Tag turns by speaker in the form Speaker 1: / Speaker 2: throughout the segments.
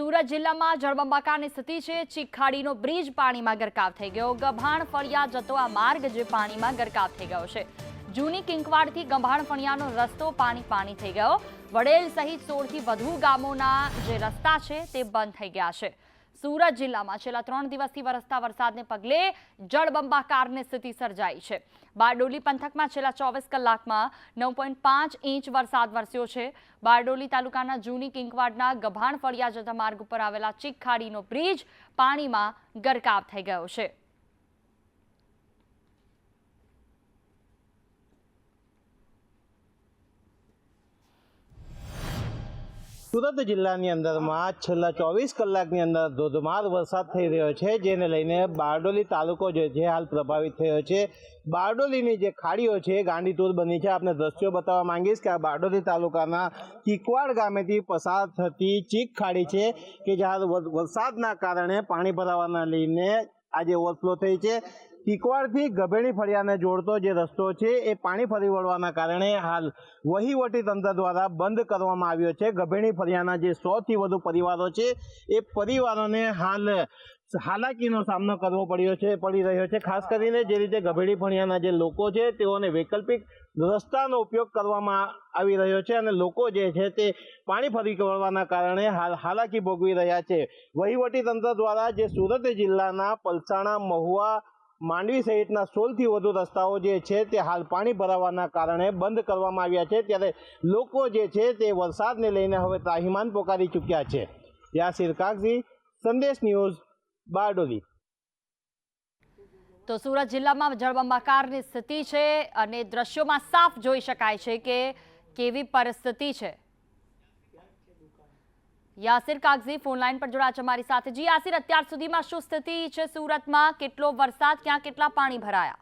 Speaker 1: સુરત જિલ્લામાં જળબંબાકારની સ્થિતિ છે. ચીખાડીનો બ્રિજ પાણીમાં ગરકાવ થઈ ગયો. ગભાણ ફળિયા જતો આ માર્ગ જે પાણીમાં ગરકાવ થઈ ગયો છે. જૂની કિંકવાડથી ગભાણ ફળિયાનો રસ્તો પાણી પાણી થઈ ગયો. વડેલ સહિત સોળથી વધુ ગામોના જે રસ્તા છે તે બંધ થઈ ગયા છે. સુરત જિલ્લામાં છેલ્લા ત્રણ દિવસથી વરસતા વરસાદને પગલે જળબંબાકારની સ્થિતિ સર્જાઈ છે. બારડોલી પંથકમાં છેલ્લા ચોવીસ કલાકમાં નવ પોઈન્ટ પાંચ ઇંચ વરસાદ વરસ્યો છે. બારડોલી તાલુકાના જૂની કિંકવાડના ગભાણ ફળિયા જતા માર્ગ ઉપર આવેલા ચીખખાડીનો બ્રિજ પાણીમાં ગરકાવ થઈ ગયો છે.
Speaker 2: સુરત જિલ્લાની અંદરમાં છેલ્લા ચોવીસ કલાકની અંદર ધોધમાર વરસાદ થઈ રહ્યો છે, જેને લઈને બારડોલી તાલુકો જે છે હાલ પ્રભાવિત થયો છે. બારડોલીની જે ખાડીઓ છે ગાંડીતુર બની છે. આપણે દ્રશ્યો બતાવવા માંગીશ કે આ બારડોલી તાલુકાના કિકવાડ ગામેથી પસાર થતી ચીક ખાડી છે કે જ્યાં વરસાદના કારણે પાણી ભરાવાના લઈને આજે ઓવરફ્લો થઈ છે. કિકવાડથી ગભેણી ફળિયાને જોડતો જે રસ્તો છે, એ પાણી ફરી વળવાના કારણે હાલ વહીવટી તંત્ર દ્વારા બંધ કરવામાં આવ્યો છે. ગભેણી ફળિયાના જે સોથી વધુ પરિવારો છે, એ પરિવારોને હાલ હાલાકીનો સામનો કરવો પડ્યો છે, પડી રહ્યો છે. ખાસ કરીને જે રીતે ગભેડી ફળિયાના જે લોકો છે, તેઓને વૈકલ્પિક રસ્તાનો ઉપયોગ કરવામાં આવી રહ્યો છે અને લોકો જે છે, તે પાણી ફરી વળવાના કારણે હાલ હાલાકી ભોગવી રહ્યા છે. વહીવટી તંત્ર દ્વારા જે સુરત જિલ્લાના પલસાણા, મહુવા માંડવી સહિતના સોળથી વધુ રસ્તાઓ જે છે તે હાલ પાણી ભરાવાના કારણે બંધ કરવામાં આવ્યા છે. ત્યારે લોકો જે છે તે વરસાદને લઈને હવે ત્રાહિમાન પોકારી ચૂક્યા છે. યાસિર કાગઝી, સંદેશ ન્યૂઝ, બારડોલી.
Speaker 1: તો સુરત જિલ્લામાં જળબંબાકારની સ્થિતિ છે અને દ્રશ્યોમાં સાફ જોઈ શકાય છે કે કેવી પરિસ્થિતિ છે. યાસિર કાગઝી ફોનલાઈન પર જોડાયા છે અમારી સાથે. જી યાસિર, અત્યાર સુધીમાં શું સ્થિતિ છે સુરતમાં? કેટલો વરસાદ, ક્યાં કેટલા પાણી ભરાયા?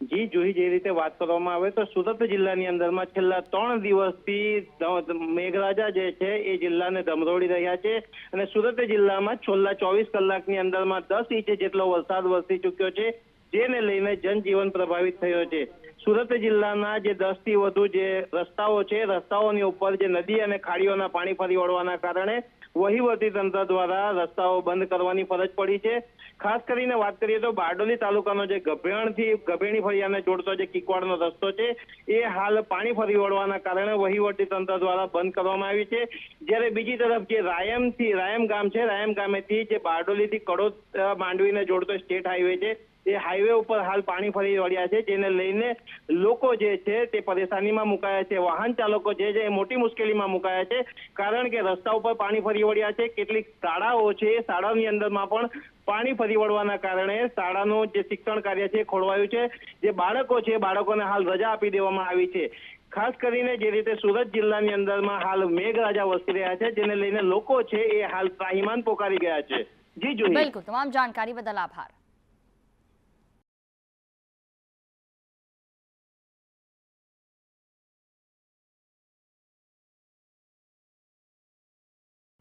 Speaker 3: જી જોઈ જે રીતે વાત કરવામાં આવે તો સુરત જિલ્લાની અંદરમાં છેલ્લા ત્રણ દિવસથી મેઘરાજા જે છે એ જિલ્લાને ધમરોડી રહ્યા છે અને સુરત જિલ્લામાં છેલ્લા ચોવીસ કલાકની અંદરમાં દસ ઇંચ જેટલો વરસાદ વરસી ચૂક્યો છે. જેને લઈને જનજીવન પ્રભાવિત થયો છે. સુરત જિલ્લાના જે દસથી વધુ જે રસ્તાઓ છે, રસ્તાઓની ઉપર જે નદી અને ખાડીઓના પાણી ફરી વળવાના કારણે વહીવટી તંત્ર દ્વારા રસ્તાઓ બંધ કરવાની ફરજ પડી છે. ખાસ કરીને વાત કરીએ તો બારડોલી તાલુકાનો જે ગભેણથી, ગભેણી ફળિયાને જોડતો જે કિકવાડનો રસ્તો છે, એ હાલ પાણી ફરી વળવાના કારણે વહીવટી તંત્ર દ્વારા બંધ કરવામાં આવી છે. જ્યારે બીજી તરફ જે રાયમથી, રાયમ ગામ છે, રાયમ ગામેથી જે બારડોલીથી કડોદ માંડવીને જોડતો સ્ટેટ હાઈવે છે એ હાઈવે ઉપર હાલ પાણી ફરી વળ્યા છે, જેને લઈને લોકો જે છે તે પરેશાનીમાં મુકાયા છે. વાહન ચાલકો જે છે એ મોટી મુશ્કેલીમાં મુકાયા છે, કારણ કે રસ્તા ઉપર પાણી ફરી વળ્યા છે. કેટલીક શાળાઓ છે, એ શાળાની અંદરમાં પણ પાણી ફરી વળવાના કારણે શાળાનું જે શિક્ષણ કાર્ય છે ખોળવાયું છે. જે બાળકો છે બાળકોને હાલ રજા આપી દેવામાં આવી છે. ખાસ કરીને જે રીતે સુરત જિલ્લાની અંદરમાં હાલ મેઘરાજા વસી રહ્યા છે, જેને લઈને લોકો છે એ હાલ ત્રાહીમાન પોકારી ગયા છે. જી જોઈએ
Speaker 1: બિલકુલ. તમામ જાણકારી બદલ આભાર.